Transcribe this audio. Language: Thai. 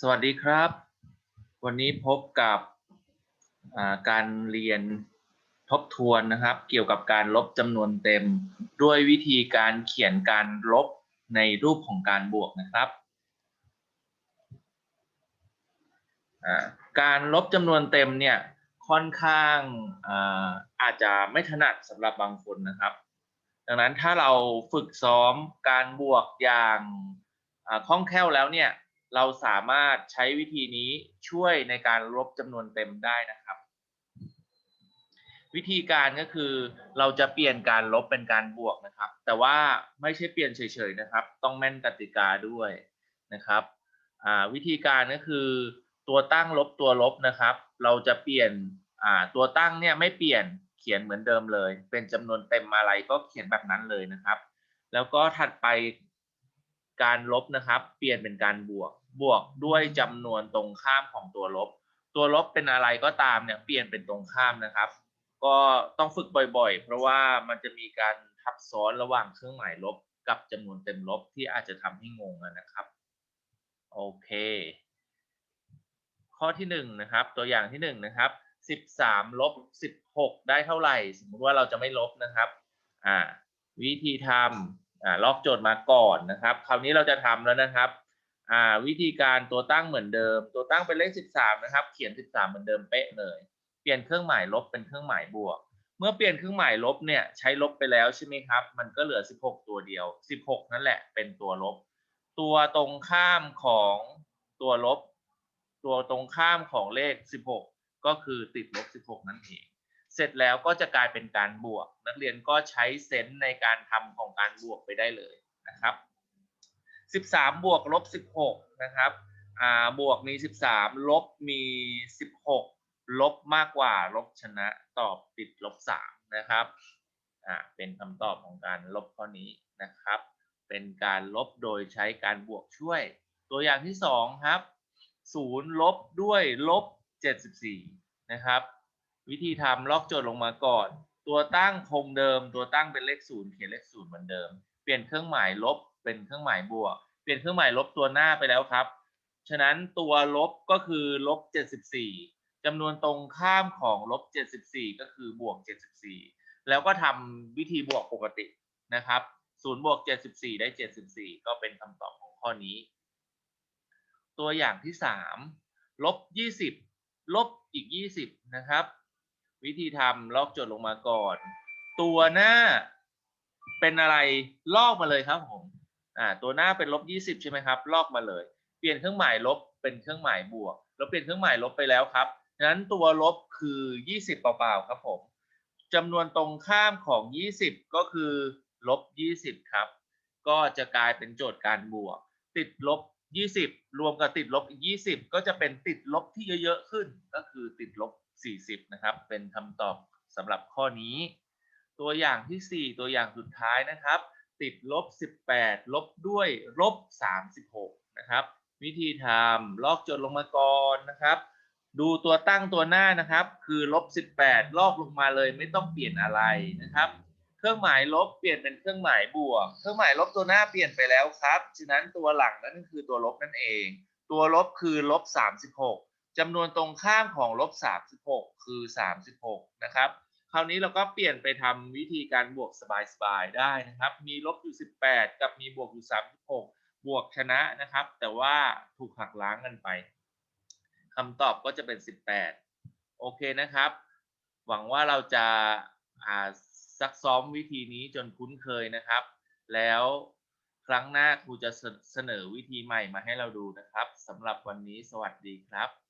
สวัสดีครับ วันนี้พบกับการเรียนทบทวนนะครับ เกี่ยวกับการลบจำนวนเต็ม ด้วยวิธีการเขียนการลบในรูปของการบวกนะครับการลบจำนวนเต็มเนี่ยค่อนข้างอาอาจจะไม่ถนัดสำหรับบางคนนะครับ ดังนั้นถ้าเราฝึกซ้อมการบวกอย่างคล่องแคล่วแล้วเนี่ย เราสามารถใช้วิธีนี้ช่วยในการลบจำนวนเต็มได้นะครับ วิธีการก็คือเราจะเปลี่ยนการลบเป็นการบวกนะครับ แต่ว่าไม่ใช่เปลี่ยนเฉยๆนะครับ ต้องแม่นกติกาด้วยนะครับวิธีการก็คือตัวตั้งลบตัวลบนะครับ เราจะเปลี่ยนตัวตั้งเนี่ยไม่เปลี่ยนเขียนเหมือนเดิมเลย เป็นจำนวนเต็มอะไรก็เขียนแบบนั้นเลยนะครับ แล้วก็ถัดไป การลบนะครับ เปลี่ยนเป็นการบวก บวกด้วยจำนวนตรงข้ามของตัวลบ ตัวลบเป็นอะไรก็ตามเนี่ยเปลี่ยนเป็นตรงข้ามนะครับ ก็ต้องฝึกบ่อยๆ เพราะว่ามันจะมีการทับซ้อนระหว่างเครื่องหมายลบกับจำนวนเต็มลบที่อาจจะทำให้งงนะครับโอเค ข้อที่หนึ่งนะครับ ตัวอย่างที่หนึ่งนะครับสิบสามลบสิบหกได้เท่าไหร่ สมมติว่าเราจะไม่ลบนะครับ อ่า วิธีทำ อ่าลอกโจทย์มาก่อนนะครับ คราวนี้เราจะทำแล้วนะครับอ่าวิธีการตัวตั้งเหมือนเดิม ตัวตั้งเป็นเลขสิบสามนะครับ เขียนสิบสามเหมือนเดิมเป๊ะเลย เปลี่ยนเครื่องหมายลบเป็นเครื่องหมายบวก เมื่อเปลี่ยนเครื่องหมายลบเนี่ยใช้ลบไปแล้วใช่ไหมครับ มันก็เหลือ 16 ตัวเดียว 16 นั่นแหละเป็นตัวลบ ตัวตรงข้ามของตัวลบ ตัวตรงข้ามของเลข 16 ก็คือติดลบ 16 นั่นเอง เสร็จแล้วก็จะกลายเป็นการบวก นักเรียนก็ใช้เซนส์ในการทำของการบวกไปได้เลยนะครับ 13 บวกลบ 16 นะครับอ่าบวกมี 13 ลบมี 16 ลบมากกว่า ลบชนะตอบติดลบ 3 นะครับอ่าเป็นคำตอบของการลบข้อนี้นะครับ เป็นการลบโดยใช้การบวกช่วย ตัวอย่างที่ 2 ครับ 0 ลบด้วยลบ 74 นะครับ วิธีทำล็อกโจทย์ลงมาก่อน ตัวตั้งคงเดิม ตัวตั้งเป็นเลข0เขียนเลข0เหมือนเดิม เปลี่ยนเครื่องหมายลบเป็นเครื่องหมายบวก เปลี่ยนเครื่องหมายลบตัวหน้าไปแล้วครับ ฉะนั้นตัวลบก็คือลบ 74จำนวนตรงข้ามของลบ 74 ก็คือบวก 74 แล้วก็ทำวิธีบวกปกตินะครับ0บวก 74 ได้ 74 ก็เป็นคำตอบของข้อนี้ ตัวอย่างที่ 3 ลบ 20 ลบอีก 20 นะครับ วิธีทำลอกโจทย์ลงมาก่อน ตัวหน้าเป็นอะไรลอกมาเลยครับผมอ่าตัวหน้าเป็นลบ20ใช่ไหมครับ ลอกมาเลย เปลี่ยนเครื่องหมายลบเป็นเครื่องหมายบวกเราเปลี่ยนเครื่องหมายลบไปแล้วครับฉะนั้นตัวลบคือ20เปล่าๆครับผมจำนวนตรงข้ามของ20ก็คือลบ20ครับ ก็จะกลายเป็นโจทย์การบวก ติดลบ20รวมกับติดลบอีก20ก็จะเป็นติดลบที่เยอะๆขึ้น ก็คือติดลบ 40 นะครับ เป็นคำตอบสำหรับข้อนี้ ตัวอย่างที่ 4 ตัวอย่างสุดท้ายนะครับ ติดลบ 18 ลบด้วยลบ 36 นะครับ วิธีทำลอกโจทย์ลงมาก่อนนะครับ ดูตัวตั้งตัวหน้านะครับ คือลบ 18 ลอกลงมาเลยไม่ต้องเปลี่ยนอะไรนะครับเครื่องหมายลบเปลี่ยนเป็นเครื่องหมายบวก เครื่องหมายลบตัวหน้าเปลี่ยนไปแล้วครับ ฉะนั้นตัวหลังนั่นคือตัวลบนั่นเอง ตัวลบคือลบ36 จำนวนตรงข้ามของลบ36 คือ 36 นะครับ คราวนี้เราก็เปลี่ยนไปทำวิธีการบวกสบายๆได้นะครับ มีลบอยู่ 18 กับมีบวกอยู่ 36 บวกชนะนะครับ แต่ว่าถูกหักล้างกันไปคำตอบก็จะเป็น 18 โอเคนะครับ หวังว่าเราจะาซักซ้อมวิธีนี้จนคุ้นเคยนะครับ แล้วครั้งหน้าครูจะเสนอวิธีใหม่มาให้เราดูนะครับสำหรับวันนี้สวัสดีครับ